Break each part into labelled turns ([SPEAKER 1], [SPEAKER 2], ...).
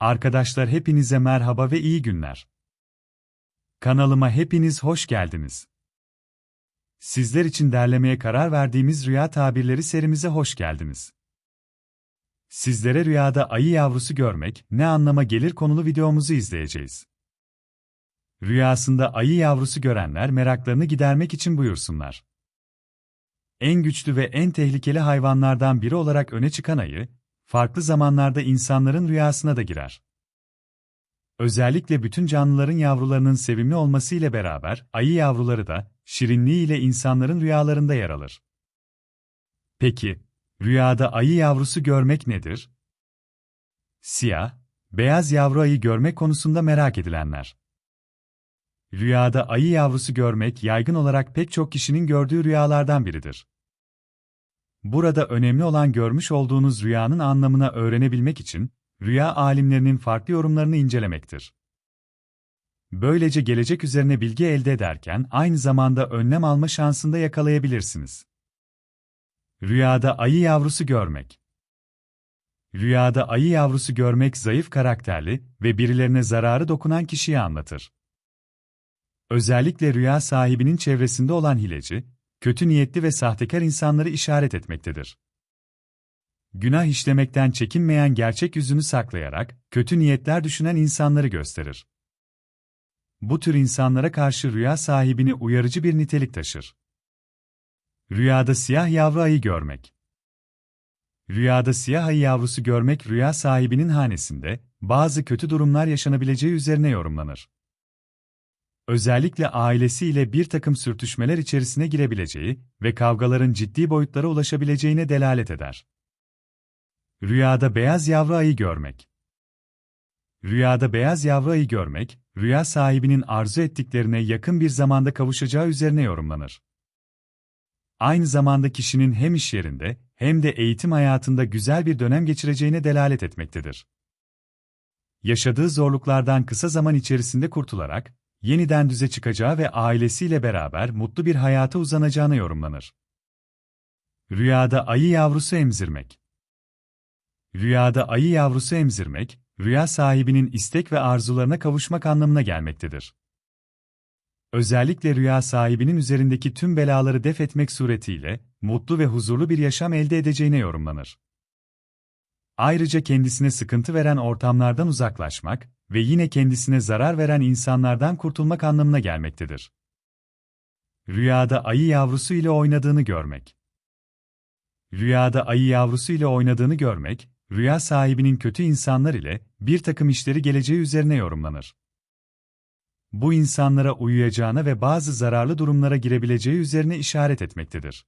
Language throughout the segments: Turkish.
[SPEAKER 1] Arkadaşlar hepinize merhaba ve iyi günler. Kanalıma hepiniz hoş geldiniz. Sizler için derlemeye karar verdiğimiz rüya tabirleri serimize hoş geldiniz. Sizlere rüyada ayı yavrusu görmek ne anlama gelir konulu videomuzu izleyeceğiz. Rüyasında ayı yavrusu görenler meraklarını gidermek için buyursunlar. En güçlü ve en tehlikeli hayvanlardan biri olarak öne çıkan ayı, farklı zamanlarda insanların rüyasına da girer. Özellikle bütün canlıların yavrularının sevimli olması ile beraber ayı yavruları da şirinliği ile insanların rüyalarında yer alır. Peki, rüyada ayı yavrusu görmek nedir? Siyah, beyaz yavru ayı görmek konusunda merak edilenler. Rüyada ayı yavrusu görmek yaygın olarak pek çok kişinin gördüğü rüyalardan biridir. Burada önemli olan görmüş olduğunuz rüyanın anlamına öğrenebilmek için, rüya alimlerinin farklı yorumlarını incelemektir. Böylece gelecek üzerine bilgi elde ederken aynı zamanda önlem alma şansında yakalayabilirsiniz. Rüyada ayı yavrusu görmek Rüyada ayı yavrusu görmek zayıf karakterli ve birilerine zararı dokunan kişiyi anlatır. Özellikle rüya sahibinin çevresinde olan hileci, kötü niyetli ve sahtekar insanları işaret etmektedir. Günah işlemekten çekinmeyen gerçek yüzünü saklayarak, kötü niyetler düşünen insanları gösterir. Bu tür insanlara karşı rüya sahibini uyarıcı bir nitelik taşır. Rüyada siyah yavru ayı görmek Rüyada siyah ayı yavrusu görmek rüya sahibinin hanesinde, bazı kötü durumlar yaşanabileceği üzerine yorumlanır özellikle ailesiyle bir takım sürtüşmeler içerisine girebileceği ve kavgaların ciddi boyutlara ulaşabileceğine delalet eder. Rüyada beyaz yavru ayı görmek Rüyada beyaz yavru ayı görmek, rüya sahibinin arzu ettiklerine yakın bir zamanda kavuşacağı üzerine yorumlanır. Aynı zamanda kişinin hem iş yerinde hem de eğitim hayatında güzel bir dönem geçireceğine delalet etmektedir. Yaşadığı zorluklardan kısa zaman içerisinde kurtularak, yeniden düze çıkacağı ve ailesiyle beraber mutlu bir hayata uzanacağına yorumlanır. Rüyada ayı yavrusu emzirmek Rüyada ayı yavrusu emzirmek, rüya sahibinin istek ve arzularına kavuşmak anlamına gelmektedir. Özellikle rüya sahibinin üzerindeki tüm belaları def etmek suretiyle, mutlu ve huzurlu bir yaşam elde edeceğine yorumlanır. Ayrıca kendisine sıkıntı veren ortamlardan uzaklaşmak, ve yine kendisine zarar veren insanlardan kurtulmak anlamına gelmektedir. Rüyada ayı yavrusu ile oynadığını görmek. Rüyada ayı yavrusu ile oynadığını görmek, rüya sahibinin kötü insanlar ile bir takım işleri geleceği üzerine yorumlanır. Bu insanlara uyuyacağına ve bazı zararlı durumlara girebileceği üzerine işaret etmektedir.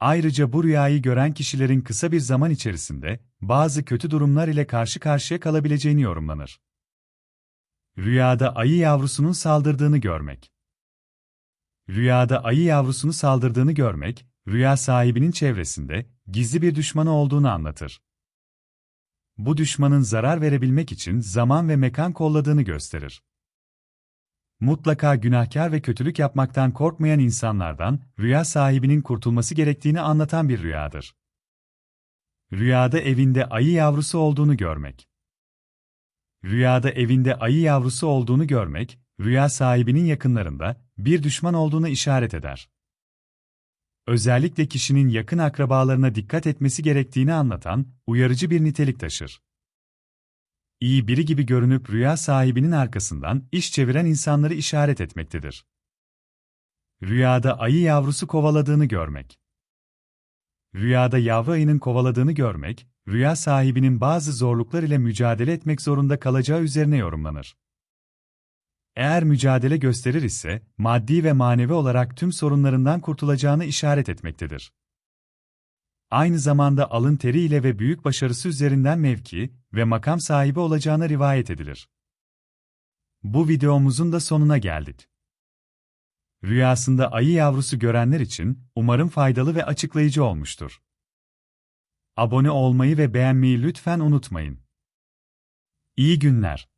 [SPEAKER 1] Ayrıca bu rüyayı gören kişilerin kısa bir zaman içerisinde bazı kötü durumlar ile karşı karşıya kalabileceğini yorumlanır. Rüyada ayı yavrusunun saldırdığını görmek. Rüyada ayı yavrusunu saldırdığını görmek, rüya sahibinin çevresinde gizli bir düşmanı olduğunu anlatır. Bu düşmanın zarar verebilmek için zaman ve mekan kolladığını gösterir mutlaka günahkar ve kötülük yapmaktan korkmayan insanlardan, rüya sahibinin kurtulması gerektiğini anlatan bir rüyadır. Rüyada evinde ayı yavrusu olduğunu görmek. Rüyada evinde ayı yavrusu olduğunu görmek, rüya sahibinin yakınlarında bir düşman olduğunu işaret eder. Özellikle kişinin yakın akrabalarına dikkat etmesi gerektiğini anlatan uyarıcı bir nitelik taşır iyi biri gibi görünüp rüya sahibinin arkasından iş çeviren insanları işaret etmektedir. Rüyada ayı yavrusu kovaladığını görmek. Rüyada yavru ayının kovaladığını görmek, rüya sahibinin bazı zorluklar ile mücadele etmek zorunda kalacağı üzerine yorumlanır. Eğer mücadele gösterir ise, maddi ve manevi olarak tüm sorunlarından kurtulacağını işaret etmektedir aynı zamanda alın teriyle ve büyük başarısı üzerinden mevki ve makam sahibi olacağına rivayet edilir. Bu videomuzun da sonuna geldik. Rüyasında ayı yavrusu görenler için umarım faydalı ve açıklayıcı olmuştur. Abone olmayı ve beğenmeyi lütfen unutmayın. İyi günler.